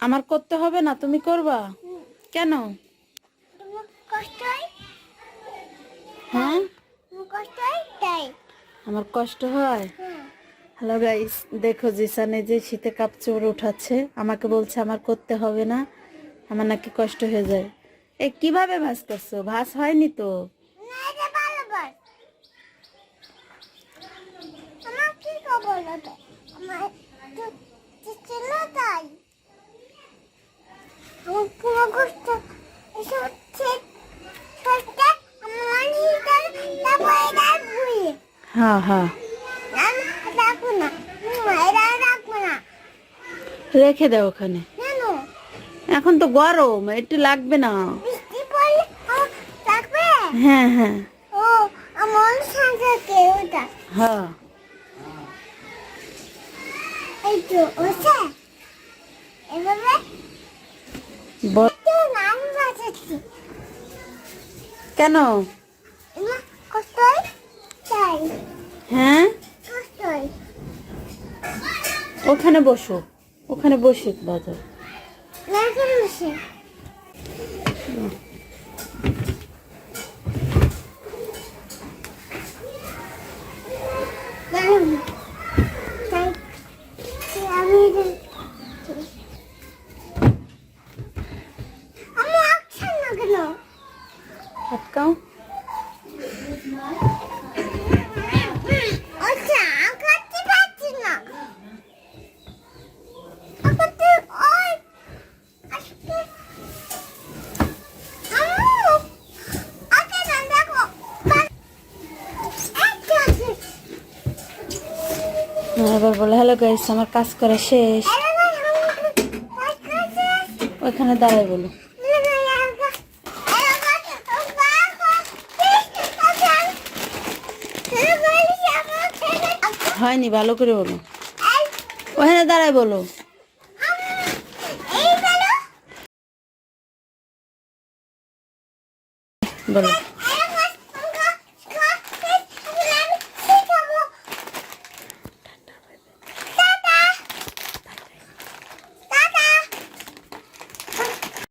আমার করতে হবে না তুমি করবা? কেন? হয়? আমার কষ্ট হয়? হ্যাঁ হ্যালো গাইস দেখো জিসানে যে শীতে কাপচোর উঠাচ্ছে আমাকে বলছে আমার করতে হবে না আমার নাকি কষ্ট হয়ে যায়। এ কীভাবে ভাস করছ ভাস হয়নি তো? আমার কি খবর? আমার ছিল তাই আমার পুরো কষ্ট এসব হচ্ছে কষ্ট আমার নিজের তারপরে রাখবি হ্যাঁ হ্যাঁ। রেখে দাও ওখানে। এখন তো গরম একটু লাগবে না। হ্যাঁ হ্যাঁ। হ্যাঁ। কেন এমা কষ্ট হয় তাই হ্যাঁ? ওখানে বসো। ওখানে বসে বাজার। না কেন বসে জানো তাই তাই আমি এটা- আমি আঁকছেন না কেন আটকাও আচ্ছা আঁকাতে পারছি না আঁকাতে ওই আজকে আম্মু আঁকে না দেখো পা- একটা আছে। হ্যাঁ, এবার বলো হ্যালো গাইস আমার কাজ করা শেষ। ওইখানে দাঁড়াই বলো। হয়নি, ভালো করে বলো। ওখানে দাঁড়াই বলো। বলো।